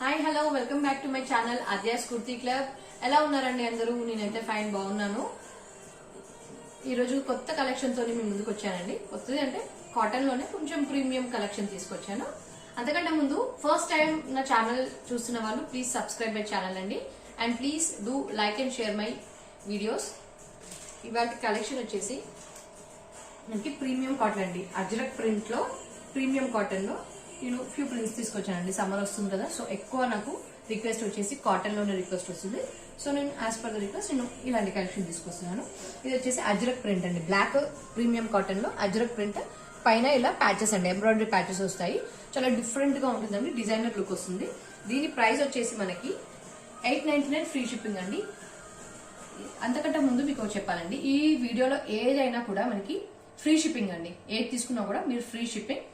Hi hello welcome back to my channel Adya's kurti club ఎలా ఉన్నారండి అందరూ? నేనైతే ఫైన్ బాగున్నాను. ఈరోజు కొత్త కలెక్షన్తో మీ ముందుకు వచ్చానండి. కొత్తది అంటే కాటన్లోనే కొంచెం ప్రీమియం కలెక్షన్ తీసుకొచ్చాను. అంతకంటే ముందు ఫస్ట్ టైం నా ఛానల్ చూస్తున్న వాళ్ళు ప్లీజ్ సబ్స్క్రైబ్ మై ఛానల్ అండి. And please do like and share my videos ఇవాళ కలెక్షన్ వచ్చేసి మనకి ప్రీమియం కాటన్ అండి. అజ్రక్ ప్రింట్లో ప్రీమియం కాటన్లో నేను ఫ్యూ ప్రింట్స్ తీసుకొచ్చానండి. సమ్మర్ వస్తుంది కదా సో ఎక్కువ నాకు రిక్వెస్ట్ వచ్చేసి కాటన్లోనే రిక్వెస్ట్ వస్తుంది. సో నేను యాజ్ పర్ ద రిక్వెస్ట్ నేను ఇలాంటి కలెక్షన్ తీసుకొస్తున్నాను. ఇది వచ్చేసి అజ్రక్ ప్రింట్ అండి. బ్లాక్ ప్రీమియం కాటన్లో అజ్రక్ ప్రింట్ పైన ఇలా ప్యాచెస్ అండి. ఎంబ్రాయిడరీ ప్యాచెస్ వస్తాయి. చాలా డిఫరెంట్గా ఉంటుందండి. డిజైనర్ లుక్ వస్తుంది. దీని ప్రైస్ వచ్చేసి మనకి eight ninety nine free shipping అండి. అంతకంటే ముందు మీకు చెప్పాలండి. ఈ వీడియోలో ఏదైనా కూడా మనకి ఫ్రీ షిప్పింగ్ అండి. ఏది తీసుకున్నా కూడా మీరు ఫ్రీ షిప్పింగ్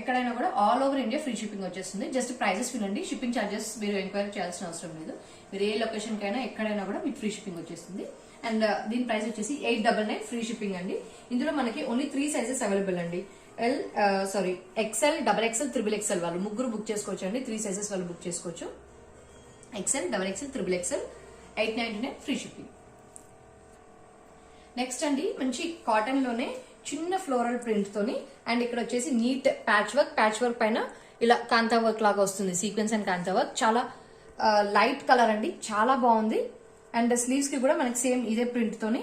ఎక్కడైనా కూడా all over India free shipping వచ్చేస్తుంది. జస్ట్ ప్రైజెస్ వినండి షిప్పింగ్ ఛార్జెస్ మీరు ఎంక్వైరీ చేయాల్సిన అవసరం లేదు. మీరు ఏ లొకేషన్కైనా ఎక్కడైనా కూడా మీకు ఫ్రీ షిప్పింగ్ వచ్చేస్తుంది. అండ్ uh, దీని ప్రైస్ వచ్చేసి eight double nine free shipping అండి. ఇందులో మనకి ఓన్లీ త్రీ సైజెస్ అవైలబుల్ అండి. L sorry XL double XL triple XL వాళ్ళు ముగ్గురు బుక్ చేసుకోవచ్చు అండి. త్రీ సైజెస్ వాళ్ళు బుక్ చేసుకోవచ్చు. XL double XL triple XL eight ninety nine free shipping next అండి మంచి కాటన్లోనే చిన్న ఫ్లోరల్ ప్రింట్ తోని అండ్ ఇక్కడ వచ్చేసి neat patch work patch work పైన ఇలా కాంతా వర్క్ లాగా వస్తుంది సీక్వెన్స్ అండ్ కాంతా వర్క్. చాలా లైట్ కలర్ అండి చాలా బాగుంది. అండ్ స్లీవ్స్కి కూడా మనకి సేమ్ ఇదే ప్రింట్ తోని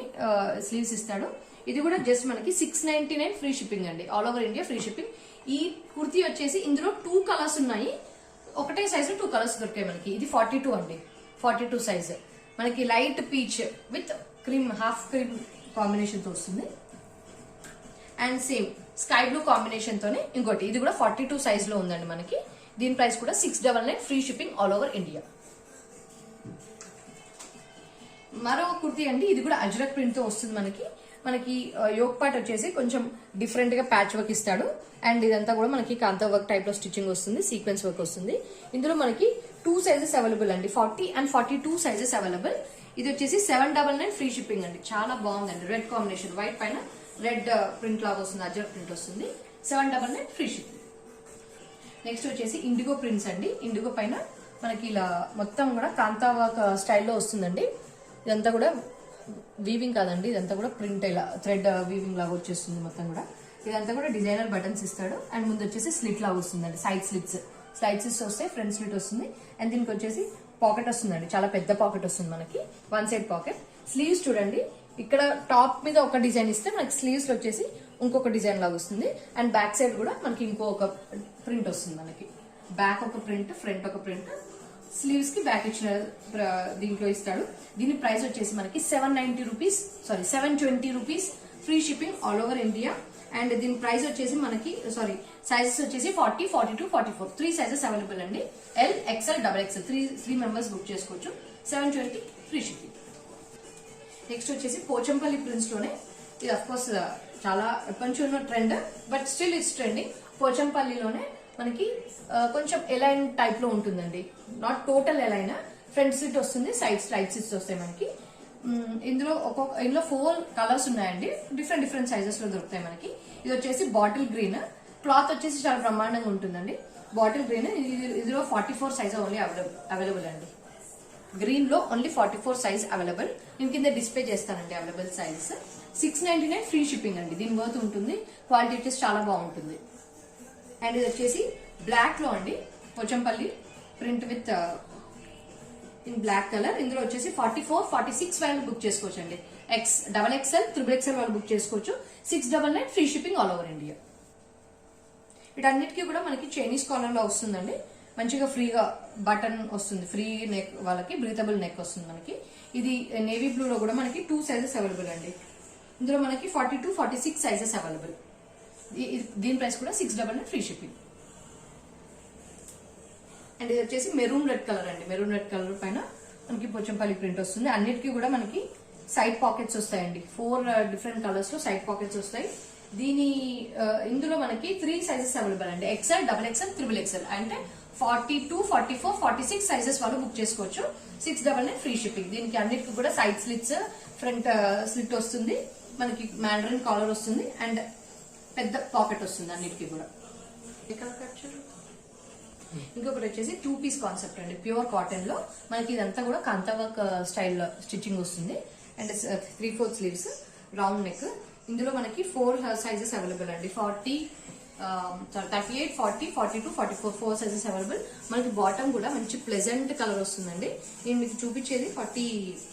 స్లీవ్స్ ఇస్తాడు. ఇది కూడా జస్ట్ మనకి six ninety nine free shipping అండి all over India free shipping. ఈ కుర్తీ వచ్చేసి ఇందులో టూ కలర్స్ ఉన్నాయి. ఒకటే సైజ్ టూ కలర్స్ దొరికాయి మనకి. ఇది ఫార్టీ టూ అండి ఫార్టీ టూ సైజ్. మనకి light peach with cream half cream కాంబినేషన్తో వస్తుంది. And same sky blue combination తోనే ఇంకోటి. ఇది కూడా ఫార్టీ టూ సైజ్లో ఉందండి మనకి. దీని ప్రైస్ కూడా six double nine free shipping all over India మరో కుర్తీ అండి ఇది కూడా అజ్రక్ ప్రింట్తో వస్తుంది మనకి. మనకి యోగ్ పార్ట్ వచ్చేసి కొంచెం డిఫరెంట్గా ప్యాచ్ వర్క్ ఇస్తాడు. అండ్ ఇదంతా కూడా మనకి కాంతా వర్క్ టైప్లో స్టిచ్చింగ్ వస్తుంది సీక్వెన్స్ వర్క్ వస్తుంది. ఇందులో మనకి టూ సైజెస్ అవైలబుల్ అండి forty and forty two sizes available ఇది వచ్చేసి seven double nine free shipping అండి. చాలా బాగుందండి రెడ్ కాంబినేషన్ వైట్ పైన రెడ్ ప్రింట్ లాగా వస్తుంది అజర్ ప్రింట్ వస్తుంది. Seven double nine free ship. Next వచ్చేసి ఇండిగో ప్రింట్స్ అండి. ఇండిగో పైన మనకి ఇలా మొత్తం కూడా కాంతావాక స్టైల్లో వస్తుందండి. ఇదంతా కూడా వీవింగ్ కాదండి ఇదంతా కూడా ప్రింట్ ఇలా థ్రెడ్ వీవింగ్ లాగా వచ్చేస్తుంది మొత్తం కూడా. ఇదంతా కూడా డిజైనర్ బటన్స్ ఇస్తాడు. అండ్ ముందు వచ్చేసి స్లిట్ లాగా వస్తుందండి సైడ్ స్లిట్స్ సైడ్ స్లిట్స్ వస్తే ఫ్రంట్ స్లిట్ వస్తుంది. అండ్ దీనికి వచ్చేసి పాకెట్ వస్తుందండి చాలా పెద్ద పాకెట్ వస్తుంది మనకి. వన్ సైడ్ పాకెట్ స్లీవ్స్ చూడండి ఇక్కడ టాప్ మీద ఒక డిజైన్ ఇస్తే మనకి స్లీవ్స్ వచ్చేసి ఇంకొక డిజైన్ లాగా వస్తుంది. అండ్ బ్యాక్ సైడ్ కూడా మనకి ఇంకొక ప్రింట్ వస్తుంది మనకి. బ్యాక్ ఒక ప్రింట్ ఫ్రంట్ ఒక ప్రింట్ స్లీవ్స్కి బ్యాక్ ఇచ్చిన దీంట్లో ఇస్తాడు. దీని ప్రైస్ వచ్చేసి మనకి seven ninety rupees sorry seven twenty rupees free shipping all over India and దీని ప్రైస్ వచ్చేసి మనకి సారీ సైజెస్ వచ్చేసి forty forty two forty four three sizes available అండి L XL double XL three three members book చేసుకోవచ్చు. Seven twenty free shipping next వచ్చేసి పోచంపల్లి ప్రింట్స్లోనే ఇది of course చాలా ఎప్పటి ఉన్న trend but still it's trending పోచంపల్లిలోనే మనకి కొంచెం ఎలైన్ టైప్లో ఉంటుందండి. Not total A line front seat వస్తుంది సైడ్ సైడ్ సీట్స్ వస్తాయి మనకి. ఇందులో ఒక్కొక్క ఇందులో ఫోర్ కలర్స్ ఉన్నాయండి. డిఫరెంట్ డిఫరెంట్ సైజెస్లో దొరుకుతాయి మనకి. ఇది వచ్చేసి బాటిల్ గ్రీన్ క్లాత్ వచ్చేసి చాలా బ్రహ్మాండంగా ఉంటుందండి. బాటిల్ గ్రీన్ ఇందులో forty four size only available అండి. గ్రీన్లో only forty four size available నేను కింద డిస్ప్లే చేస్తానండి available sizes six ninety nine free shipping అండి. దీని వర్త్ ఉంటుంది. క్వాలిటీ వచ్చేసి చాలా బాగుంటుంది. అండ్ ఇది వచ్చేసి బ్లాక్లో అండి. Pochampally print with in black colour ఇందులో వచ్చేసి ఫార్టీ ఫోర్ ఫార్టీ సిక్స్ వరకు బుక్ చేసుకోవచ్చు అండి X double XL triple XL వాళ్ళు బుక్ చేసుకోవచ్చు. Six double nine free shipping all over India వీటన్నిటికీ కూడా మనకి చైనీస్ కాలర్లో వస్తుందండి. మంచిగా ఫ్రీగా బటన్ వస్తుంది. ఫ్రీ నెక్ వాళ్ళకి బ్రీతబుల్ నెక్ వస్తుంది మనకి. ఇది నేవీ బ్లూలో కూడా మనకి టూ సైజెస్ అవైలబుల్ అండి. ఇందులో మనకి forty two forty six sizes available. దీని ప్రైస్ కూడా six double nine free shipping. And ఇది వచ్చేసి మెరూన్ రెడ్ కలర్ అండి. మెరూన్ రెడ్ కలర్ పైన మనకి పొచ్చంపల్లి ప్రింట్ వస్తుంది. అన్నిటికీ కూడా మనకి సైడ్ పాకెట్స్ వస్తాయండి. ఫోర్ డిఫరెంట్ కలర్స్లో సైడ్ పాకెట్స్ వస్తాయి. దీని ఇందులో మనకి త్రీ సైజెస్ అవైలబుల్ అండి. XL double XL triple XL అంటే forty two forty four forty six sizes వాళ్ళు బుక్ చేసుకోవచ్చు. Six double nine free shipping దీనికి అన్నిటికీ కూడా సైడ్ స్లిట్స్ ఫ్రంట్ స్లిట్ వస్తుంది. మనకి మ్యాండరిన్ కాలర్ వస్తుంది అండ్ పెద్ద పాకెట్ వస్తుంది అన్నిటికీ కూడా. ఇంకొకటి వచ్చేసి టూ పీస్ కాన్సెప్ట్ అండి. ప్యూర్ కాటన్లో మనకి ఇదంతా కూడా కాంతా వర్క్ స్టైల్ స్టిచ్చింగ్ వస్తుంది. And three four sleeves round neck ఇందులో మనకి ఫోర్ సైజెస్ అవైలబుల్ అండి. Forty thirty eight forty forty two forty four four sizes available మనకి బాటమ్ కూడా మంచి ప్లెజెంట్ కలర్ వస్తుందండి. నేను మీకు చూపించేది forty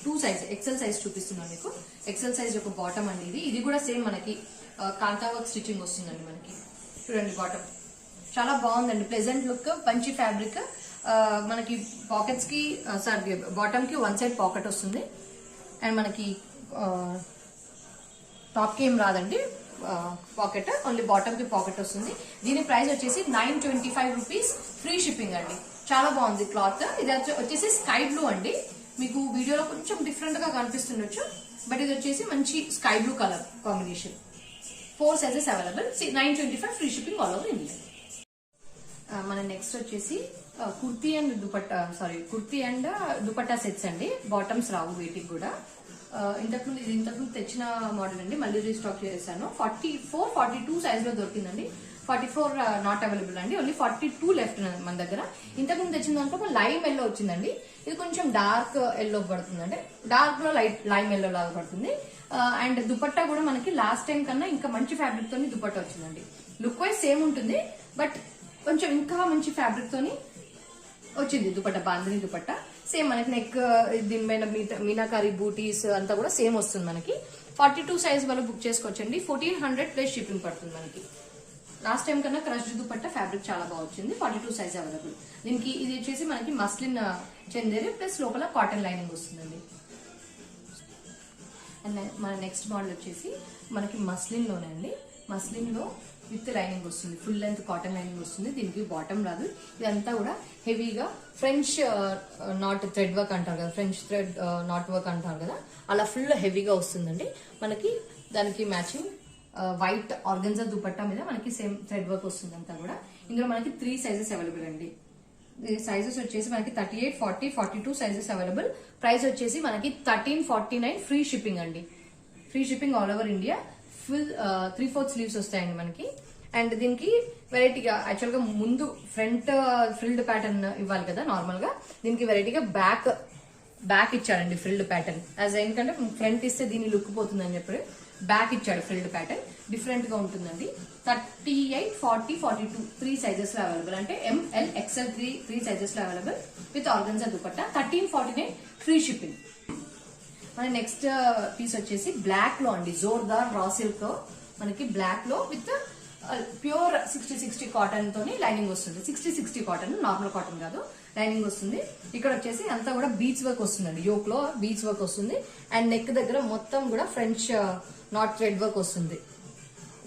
two size XL size చూపిస్తున్నాను మీకు. ఎక్సెల్ సైజ్ ఒక బాటమ్ అండి ఇది. ఇది కూడా సేమ్ మనకి కాంతా వర్క్ స్టిచ్చింగ్ వస్తుందండి మనకి. చూడండి బాటమ్ చాలా బాగుందండి. ప్లెజెంట్ లుక్ పంచి ఫ్యాబ్రిక్ మనకి పాకెట్స్కి uh, సారీ బాటమ్కి వన్ సైడ్ పాకెట్ వస్తుంది. అండ్ మనకి uh, టాప్కి ఏం రాదండి. పాకెట్ ఓన్లీ బాటమ్కి పాకెట్ వస్తుంది. దీని ప్రైస్ వచ్చేసి nine twenty five rupees free shipping అండి. చాలా బాగుంది క్లాత్ ఇది వచ్చేసి స్కై బ్లూ అండి. మీకు వీడియోలో కొంచెం డిఫరెంట్గా కనిపిస్తుండొచ్చు. బట్ ఇది వచ్చేసి మంచి sky blue colour combination four sizes available nine twenty five free shipping all over India మన నెక్స్ట్ వచ్చేసి kurti and dupatta sorry kurti and dupatta sets అండి. బాటమ్స్ రావు వీటికి కూడా. ఇంతకుముందు ఇది ఇంతకుముందు తెచ్చిన మోడల్ అండి. మళ్ళీ రీస్టాక్ చేశాను ఫార్టీ ఫోర్ ఫార్టీ టూ సైజ్లో దొరికిందండి. ఫార్టీ ఫోర్ నాట్ అవైలబుల్ అండి. ఓన్లీ ఫార్టీ టూ లెఫ్ట్ మన దగ్గర. ఇంతకుముందు తెచ్చిన దాంట్లో లైమ్ ఎల్లో వచ్చిందండి. ఇది కొంచెం డార్క్ ఎల్లో పడుతుంది అంటే డార్క్లో లైట్ లైమ్ ఎల్లో లాగా పడుతుంది. అండ్ దుపట్టా కూడా మనకి లాస్ట్ టైం కన్నా ఇంకా మంచి ఫ్యాబ్రిక్ తోని దుపట్టా వచ్చిందండి. లుక్ వైజ్ సేమ్ ఉంటుంది. బట్ కొంచెం ఇంకా మంచి ఫ్యాబ్రిక్ తోని వచ్చింది దుపట్టా బాందిని దుపట్టా. సేమ్ మనకి నెక్ దీని మీద మీట- మీనాకారి బూటీస్ అంతా కూడా సేమ్ వస్తుంది మనకి. ఫార్టీ టూ సైజ్ వల్ల బుక్ చేసుకోవచ్చండి. ఫోర్టీన్ హండ్రెడ్ ప్లస్ షిప్పింగ్ పడుతుంది మనకి. లాస్ట్ టైం కన్నా క్రష్ దుపట్ట ఫ్యాబ్రిక్ చాలా బాగా వచ్చింది. ఫార్టీ టూ సైజ్ అవైలబుల్ దీనికి ఇది వచ్చేసి మనకి మస్లిన్ చెందేరి ప్లస్ లోపల కాటన్ లైనింగ్ వస్తుందండి. అండ్ మన నెక్స్ట్ మోడల్ వచ్చేసి మనకి మస్లిన్లోనే అండి. మస్లిన్లో విత్ లైనింగ్ వస్తుంది. ఫుల్ లెంత్ కాటన్ లైనింగ్ వస్తుంది. దీనికి బాటమ్ రాదు. ఇదంతా కూడా హెవీగా ఫ్రెంచ్ నాట్ థ్రెడ్ వర్క్ అంటారు కదా ఫ్రెంచ్ థ్రెడ్ నాట్ వర్క్ అంటారు కదా అలా ఫుల్ హెవీగా వస్తుందండి. మనకి దానికి మ్యాచింగ్ వైట్ ఆర్గన్జా దుపట్టా మీద మనకి సేమ్ థ్రెడ్ వర్క్ వస్తుంది అంతా కూడా. ఇందులో మనకి త్రీ సైజెస్ అవైలబుల్ అండి. సైజెస్ వచ్చేసి మనకి thirty eight forty forty two sizes available. Price వచ్చేసి మనకి thirteen forty nine free shipping అండి. Free shipping all over India. Full three fourth sleeves వస్తాయండి మనకి. అండ్ దీనికి వెరైటీగా యాక్చువల్గా ముందు ఫ్రంట్ ఫ్రిల్డ్ ప్యాటర్న్ ఇవ్వాలి కదా నార్మల్గా దీనికి వెరైటీగా బ్యాక్ బ్యాక్ ఇచ్చాడండి ఫ్రిల్డ్ ప్యాటర్న్. యాజ్ ఎందుకంటే ఫ్రంట్ ఇస్తే దీని లుక్ పోతుందని చెప్పి బ్యాక్ ఇచ్చాడు ఫ్రిల్డ్ ప్యాటర్న్. డిఫరెంట్గా ఉంటుందండి. Thirty eight forty forty two three సైజెస్లో available. అంటే M L XL three three సైజెస్లో available with organza dupatta. Thirteen forty nine free shipping. మన నెక్స్ట్ పీస్ వచ్చేసి బ్లాక్లో అండి జోర్దార్ రా సిల్క్ మనకి బ్లాక్లో with pure sixty sixty cotton తోని లైనింగ్ వస్తుంది. Sixty sixty cotton normal cotton కాదు లైనింగ్ వస్తుంది. ఇక్కడ వచ్చేసి అంతా కూడా బీచ్ వర్క్ వస్తుందండి. యోక్లో బీచ్ వర్క్ వస్తుంది. అండ్ నెక్ దగ్గర మొత్తం కూడా ఫ్రెంచ్ నాట్ థ్రెడ్ వర్క్ వస్తుంది.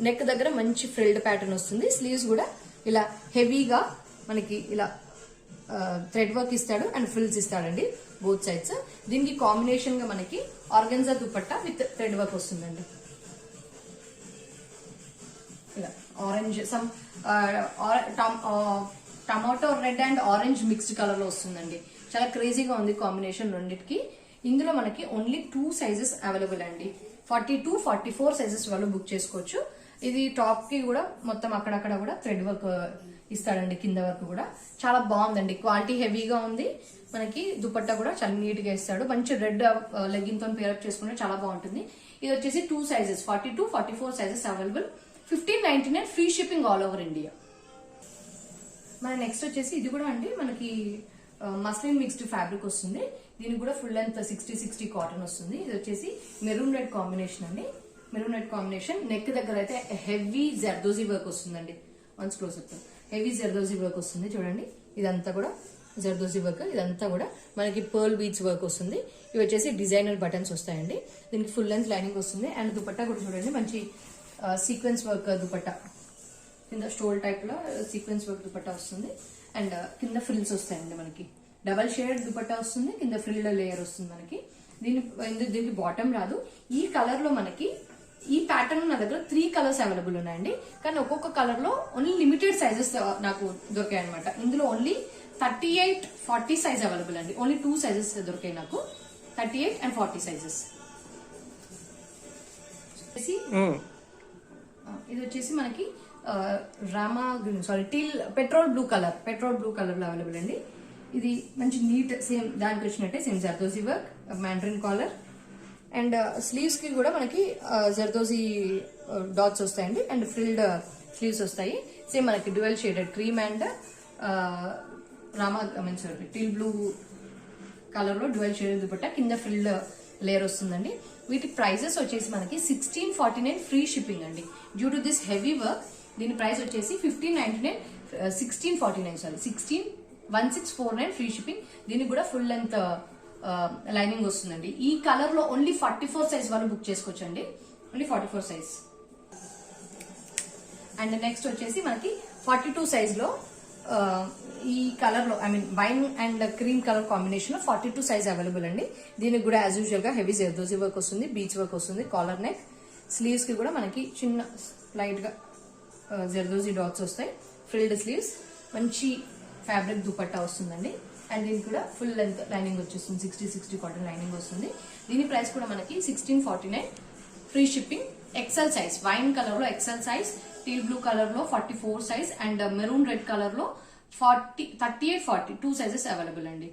నెక్ దగ్గర మంచి ఫ్రిల్డ్ ప్యాటర్న్ వస్తుంది. స్లీవ్స్ కూడా ఇలా హెవీగా మనకి ఇలా uh, థ్రెడ్ వర్క్ ఇస్తాడు అండ్ ఫ్రిల్స్ ఇస్తాడండి. బోత్ సైడ్స్ దీనికి కాంబినేషన్గా మనకి organza dupatta with thread work వస్తుందండి. ఇలా orange some tomato red and orange mixed కలర్లో వస్తుందండి. చాలా క్రేజీగా ఉంది కాంబినేషన్ రెండింటికి. ఇందులో మనకి ఓన్లీ టూ సైజెస్ అవైలబుల్ అండి. Forty two forty four sizes వాళ్ళు బుక్ చేసుకోవచ్చు. ఇది టాప్కి కూడా మొత్తం అక్కడక్కడ కూడా థ్రెడ్ వర్క్ ఇస్తాడండి కింద వరకు కూడా. చాలా బాగుందండి. క్వాలిటీ హెవీగా ఉంది. మనకి దుపట్టా కూడా చాలా నీట్గా ఇస్తాడు. మంచి రెడ్ లెగ్గిన్తో పేరప్ చేసుకుంటే చాలా బాగుంటుంది. ఇది వచ్చేసి two sizes forty two forty four sizes available fifteen ninety nine free shipping all over India మన నెక్స్ట్ వచ్చేసి ఇది కూడా అండి. మనకి మస్లిన్ మిక్స్డ్ ఫ్యాబ్రిక్ వస్తుంది. దీనికి కూడా full length sixty sixty cotton వస్తుంది. ఇది వచ్చేసి మెరూన్ రెడ్ కాంబినేషన్ అండి. మెరూన్ రెడ్ కాంబినేషన్ నెక్ దగ్గర అయితే హెవీ జర్దోజీ వర్క్ వస్తుందండి. Once close up heavy zardozi work వస్తుంది చూడండి. ఇదంతా కూడా జర్దోజీ వర్క్ ఇదంతా కూడా మనకి పర్ల్ బీచ్ వర్క్ వస్తుంది. ఇవి వచ్చేసి డిజైనర్ బటన్స్ వస్తాయండి. దీనికి ఫుల్ లెంత్ లైనింగ్ వస్తుంది. అండ్ దుపట్టా కూడా చూడండి మంచి సీక్వెన్స్ వర్క్ దుపట్టా. కింద స్టోల్ టైప్లో సీక్వెన్స్ వర్క్ దుపట్టా వస్తుంది. అండ్ కింద ఫ్రిల్స్ వస్తాయండి మనకి. డబల్ షేడ్ దుపట్టా వస్తుంది కింద ఫ్రిల్ లేయర్ వస్తుంది మనకి. దీని దీనికి బాటమ్ రాదు. ఈ కలర్లో మనకి ఈ ప్యాటర్న్ నా దగ్గర త్రీ కలర్స్ అవైలబుల్ ఉన్నాయండి. కానీ ఒక్కొక్క కలర్లో ఓన్లీ లిమిటెడ్ సైజెస్ నాకు దొరికాయి అనమాట ఇందులో only thirty eight forty size available అండి. ఓన్లీ టూ సైజెస్ దొరికాయి నాకు. Thirty eight and forty sizes ఇది వచ్చేసి మనకి rama green sorry teal petrol blue colour petrol blue కలర్లో అవైలబుల్ అండి. ఇది మంచి నీట్ సేమ్ దానికి వచ్చినట్టే same zardozi work mandarin collar and uh, స్లీవ్స్కి కూడా మనకి uh, జర్దోజీ డాట్స్ uh, వస్తాయండి. అండ్ ఫ్రిల్డ్ స్లీవ్స్ వస్తాయి. సేమ్ మనకి dual shaded cream and rama means mean teal blue కలర్లో డ్యువెల్ షేడ్ దుపట్టా కింద ఫిల్డ్ లేయర్ వస్తుందండి. వీటి ప్రైజెస్ వచ్చేసి మనకి sixteen forty nine free shipping అండి. Due to this heavy work దీని ప్రైస్ వచ్చేసి fifteen ninety nine sixteen forty nine sorry sixteen one six four nine free shipping దీనికి కూడా ఫుల్ లెంత్ లైనింగ్ వస్తుందండి. ఈ కలర్లో ఓన్లీ ఫార్టీ ఫోర్ సైజ్ వాళ్ళు book చేసుకోవచ్చండి. Only forty four size and next వచ్చేసి మనకి ఫార్టీ టూ సైజ్లో ఈ కలర్లో I mean wine and cream colour కాంబినేషన్లో ఫార్టీ టూ సైజ్ అవైలబుల్ అండి. దీనికి కూడా యాజ్ యూజువల్గా హెవీ జర్దోజీ వర్క్ వస్తుంది బీచ్ వర్క్ వస్తుంది కాలర్ నెక్ స్లీవ్స్కి కూడా మనకి చిన్న లైట్గా జర్దోజీ డాట్స్ వస్తాయి. ఫ్రిల్డ్ స్లీవ్స్ మంచి ఫ్యాబ్రిక్ దుపట్టా వస్తుందండి. అండ్ దీనికి కూడా ఫుల్ లెంత్ లైనింగ్ వచ్చేస్తుంది. సిక్స్టీ సిక్స్టీ కాటన్ లైనింగ్ వస్తుంది. దీని ప్రైస్ కూడా మనకి sixteen forty nine free shipping XL size wine కలర్లో ఎక్సెల్ సైజ్ టీల్ బ్లూ కలర్లో forty four size and maroon red కలర్లో forty thirty eight forty two sizes available అండి.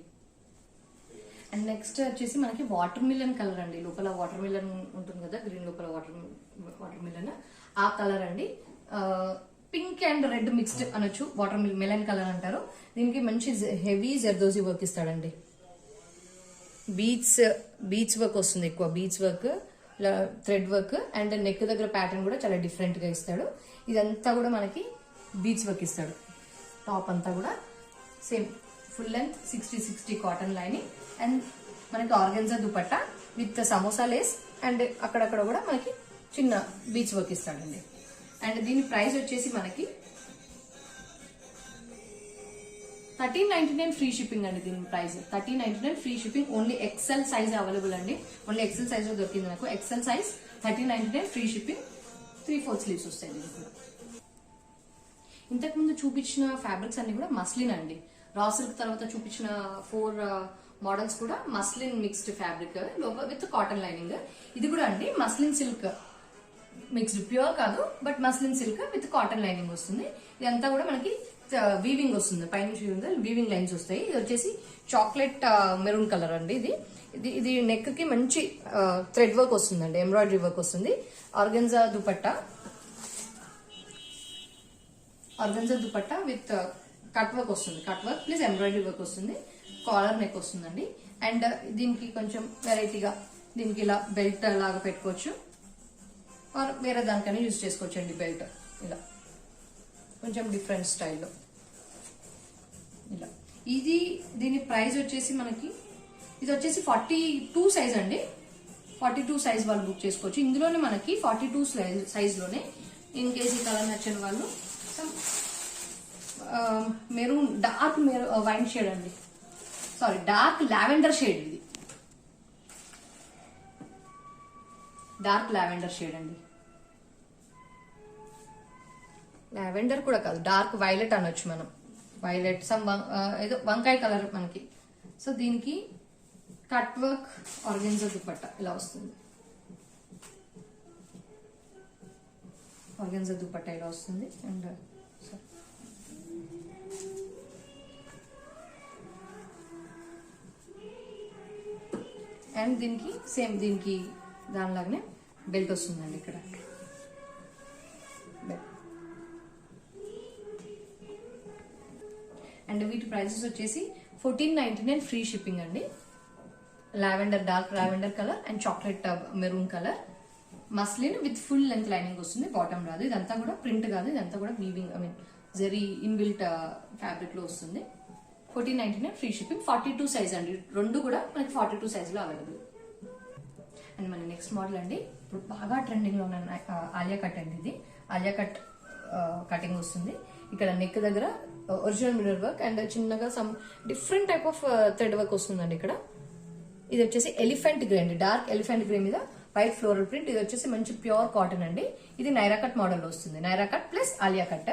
And next వచ్చేసి మనకి వాటర్ మిలన్ కలర్ అండి. లోపల వాటర్ మిలన్ ఉంటుంది కదా గ్రీన్ లోపల వాటర్ వాటర్ మిలన్ ఆ కలర్ అండి. Uh, pink and red mixed అనొచ్చు. వాటర్ మిలన్ కలర్ అంటారు. దీనికి మంచి హెవీ జర్దోజీ వర్క్ ఇస్తాడండి. బీచ్ బీచ్ వర్క్ వస్తుంది ఎక్కువ. Bead work thread work and neck దగ్గర ప్యాటర్న్ కూడా చాలా డిఫరెంట్గా ఇస్తాడు. ఇదంతా కూడా మనకి బీచ్ వర్క్ ఇస్తాడు. టాప్ అంతా కూడా same full length sixty sixty cotton lining and మనకి organza dupatta with samosa lace and అక్కడక్కడ కూడా మనకి చిన్న బీచ్ వర్క్ ఇస్తాడండి. అండ్ దీని ప్రైస్ వచ్చేసి మనకి thirteen ninety nine free shipping అండి దీని price. Thirteen ninety nine free shipping only XL size available అండి. ఓన్లీ ఎక్సెల్ సైజ్లో దొరికింది నాకు. XL size thirteen ninety nine free shipping three four sleeves వస్తాయి దీనికి కూడా. ఇంతకు ముందు చూపించిన ఫ్యాబ్రిక్స్ అన్ని కూడా మస్లిన్ అండి. రా సిల్క్ తర్వాత చూపించిన ఫోర్ మోడల్స్ uh, కూడా మస్లిన్ మిక్స్డ్ ఫ్యాబ్రిక్ లోపల విత్ కాటన్ లైనింగ్ ఇది కూడా అండి మస్లిన్ సిల్క్ మిక్స్డ్ ప్యూర్ కాదు but muslin silk with cotton lining వస్తుంది. ఇదంతా కూడా మనకి వీవింగ్ వస్తుంది. పైన వీవింగ్ లైన్స్ వస్తాయి. ఇది వచ్చేసి చాక్లెట్ మెరూన్ కలర్ అండి ఇది. ఇది ఇది నెక్కి మంచి థ్రెడ్ వర్క్ వస్తుందండి ఎంబ్రాయిడరీ వర్క్ వస్తుంది. Organza dupatta. Organza dupatta with cut work వస్తుంది. Cut work plus embroidery work వస్తుంది. కాలర్ నెక్ వస్తుందండి. అండ్ దీనికి కొంచెం వెరైటీగా దీనికి ఇలా బెల్ట్ లాగా పెట్టుకోవచ్చు. ఆర్ వేరే దానికైనా యూజ్ చేసుకోవచ్చండి బెల్ట్ ఇలా. కొంచెం డిఫరెంట్ స్టైల్లో ఇలా. ఇది దీని ప్రైస్ వచ్చేసి మనకి ఇది వచ్చేసి ఫార్టీ టూ సైజ్ అండి. ఫార్టీ టూ సైజ్ వాళ్ళు బుక్ చేసుకోవచ్చు. ఇందులోనే మనకి ఫార్టీ టూ సైజ్లోనే ఇన్ కేస్ ఈ కలర్ నచ్చిన వాళ్ళు maroon dark maroon wine shade అండి. సారీ డార్క్ లావెండర్ షేడ్ ఇది. డార్క్ లావెండర్ షేడ్ అండి. లావెండర్ కూడా కాదు డార్క్ వైలెట్ అనొచ్చు మనం. వైలెట్ సమ్ ఏదో వంకాయ కలర్ మనకి. సో దీనికి కట్ వర్క్ ఆర్గెన్జా దుపట్ట ఇలా వస్తుంది. ఆర్గెన్జా దుపట్ట ఇలా వస్తుంది అండ్ అండ్ దీనికి సేమ్ దీనికి దానిలాగానే బెల్ట్ వస్తుందండి ఇక్కడ. అండ్ వీటి ప్రైసెస్ వచ్చేసి fourteen ninety nine free shipping అండి. Lavender dark lavender colour and chocolate uh, maroon colour. Muslin with full length lining వస్తుంది బాటమ్ రాదు. ఇదంతా కూడా ప్రింట్ కాదు ఇదంతా కూడా weaving I mean zari inbuilt uh, ఫ్యాబ్రిక్లో వస్తుంది. Fourteen ninety nine free shipping forty two size అండి. రెండు కూడా మనకి ఫార్టీ టూ సైజ్లో అవైలబుల్. అండ్ మన నెక్స్ట్ మోడల్ అండి ఇప్పుడు బాగా ట్రెండింగ్లో ఉన్న uh, ఆలియా కట్ అండి ఇది. ఆలియా కట్ కటింగ్ వస్తుంది. ఇక్కడ నెక్ దగ్గర ఒరిజినల్ మిర్రర్ వర్క్ అండ్ చిన్నగా some different type of thread work వస్తుందండి ఇక్కడ. ఇది వచ్చేసి ఎలిఫెంట్ గ్రే అండి. డార్క్ ఎలిఫెంట్ గ్రే మీద వైట్ ఫ్లోరల్ ప్రింట్. ఇది వచ్చేసి మంచి ప్యూర్ కాటన్ అండి. ఇది నైరా కట్ మోడల్ వస్తుంది. Naira cut plus Alia cut.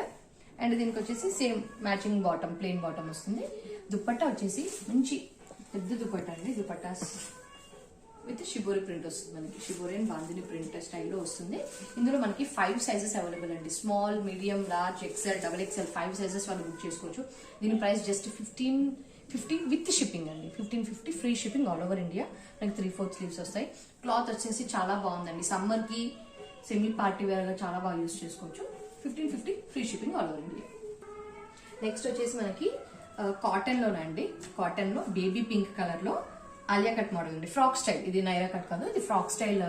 And దీనికి వచ్చేసి same matching bottom plain bottom వస్తుంది. దుప్పట్టా వచ్చేసి మంచి పెద్ద దుప్పట్టా అండి. దుపట్టాస్ విత్ షిబోరి ప్రింట్ వస్తుంది మనకి. షిబోరి అండ్ బాంధిని ప్రింట్ స్టైల్లో వస్తుంది. ఇందులో మనకి ఫైవ్ సైజెస్ అవైలబుల్ అండి. Small medium large XL double XL five sizes వాళ్ళు బుక్ చేసుకోవచ్చు. దీని price just fifteen fifty with shipping అండి. Fifteen fifty free shipping all over India మనకి త్రీ ఫోర్త్ స్లీవ్స్ వస్తాయి. క్లాత్ వచ్చేసి చాలా బాగుందండి. సమ్మర్కి సెమీ పార్టీ వేర్ చాలా బాగా యూస్ చేసుకోవచ్చు. Fifteen fifty free shipping all over India next వచ్చేసి మనకి కాటన్లోనండి కాటన్లో బేబీ పింక్ కలర్లో ఆలియా కట్ మోడల్ అండి ఫ్రాక్ స్టైల్. ఇది నైరా కట్ కాదు ఇది frock style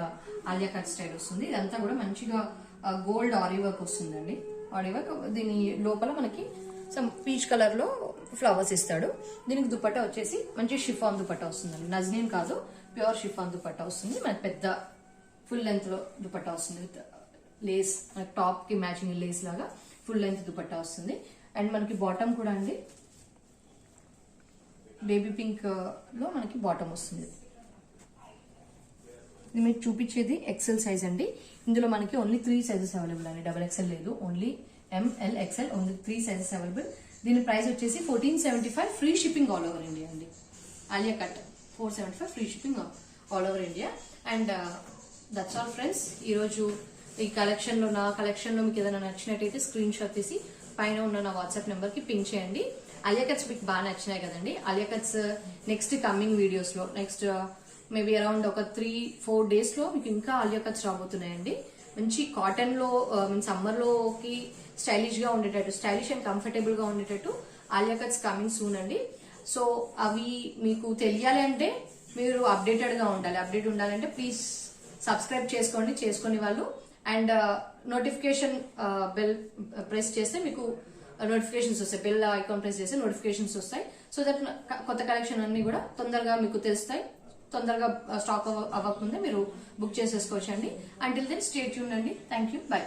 Alia cut style వస్తుంది. ఇదంతా కూడా మంచిగా గోల్డ్ ఆరీ వర్క్ వస్తుందండి. ఆరీ వర్క్ దీని లోపల మనకి సమ్ పీచ్ కలర్లో ఫ్లవర్స్ ఇస్తాడు. దీనికి దుపట్టా వచ్చేసి మంచి షిఫాన్ దుపట్టా వస్తుందండి. నజ్నీన్ కాదు ప్యూర్ షిఫాన్ దుపట్టా వస్తుంది. మనకి పెద్ద ఫుల్ లెంత్లో దుపట్టా వస్తుంది. విత్ లేస్ టాప్కి మ్యాచింగ్ లేస్ లాగా ఫుల్ లెంత్ దుపట్టా వస్తుంది. అండ్ మనకి బాటమ్ కూడా అండి. బేబీ పింక్ uh, లో మనకి బాటమ్ వస్తుంది. ఇది మీకు చూపించేది ఎక్సెల్ సైజ్ అండి. ఇందులో మనకి ఓన్లీ త్రీ సైజెస్ అవైలబుల్ అండి. డబల్ ఎక్సెల్ లేదు only M L XL only three sizes available దీని ప్రైస్ వచ్చేసి fourteen seventy five free shipping all over India అండి. Alia cut four seventy five free shipping all over India and that's all friends ఈరోజు ఈ కలెక్షన్లో నా కలెక్షన్లో మీకు ఏదైనా నచ్చినట్టయితే స్క్రీన్ షాట్ తీసి పైన ఉన్న నా వాట్సాప్ నెంబర్కి పిన్ పింక్ చేయండి. అలియా కట్స్ మీకు బాగా నచ్చినాయి కదండి. అలియా కట్స్ నెక్స్ట్ కమింగ్ వీడియోస్లో నెక్స్ట్ మేబీ అరౌండ్ ఒక త్రీ ఫోర్ డేస్లో మీకు ఇంకా అలియా కట్స్ రాబోతున్నాయండి. మంచి కాటన్లో uh, సమ్మర్లోకి స్టైలిష్గా ఉండేటట్టు స్టైలిష్ అండ్ కంఫర్టబుల్గా ఉండేటట్టు ఆలియా కట్స్ కమింగ్ సూన్ అండి. సో అవి మీకు తెలియాలి అంటే మీరు అప్డేటెడ్గా ఉండాలి. అప్డేట్ ఉండాలంటే ప్లీజ్ సబ్స్క్రైబ్ చేసుకోండి చేసుకునే వాళ్ళు. అండ్ నోటిఫికేషన్ బెల్ ప్రెస్ చేస్తే మీకు నోటిఫికేషన్స్ వస్తాయి. బెల్ ఐకాన్ ప్రెస్ చేస్తే నోటిఫికేషన్స్ వస్తాయి. సో దట్ కొత్త కలెక్షన్ అన్ని కూడా తొందరగా మీకు తెలుస్తాయి. తొందరగా uh, స్టాక్ అవ్వకముందే మీరు బుక్ చేసేసుకోవచ్చు అండి అంటిల్ దెన్ స్టేట్ చూడండి థ్యాంక్ యూ బై